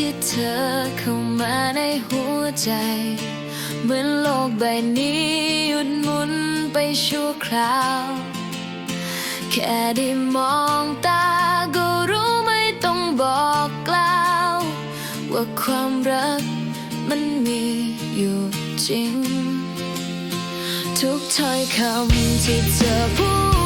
ที่เธอเข้ามาในหัวใจ เหมือนโลกใบนี้หยุดหมุนไปชั่วคราว แค่ได้มองตาก็รู้ไม่ต้องบอกกล่าว ว่าความรักมันมีอยู่จริง ทุกถ้อยคำที่เธอพูด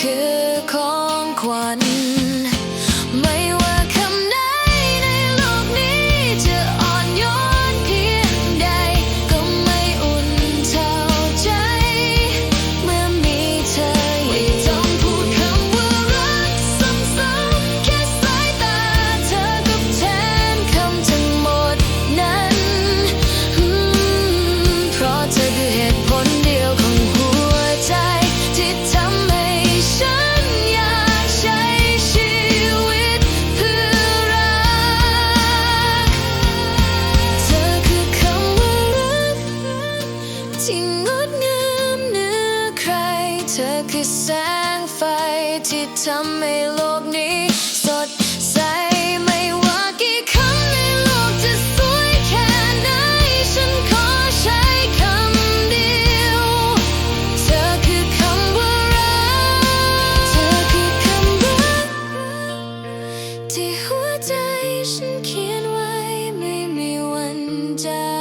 คือของขวัญ ไฟที่ทำให้โลกนี้สดใสไม่ว่ากี่ครั้งในโลกจะสวยแค่ไหน ฉันขอใช้คำเดียว เธอคือคำว่ารัก เธอคือคำว่ารัก ที่หัวใจฉันเขียนไว้ไม่มีวันจาก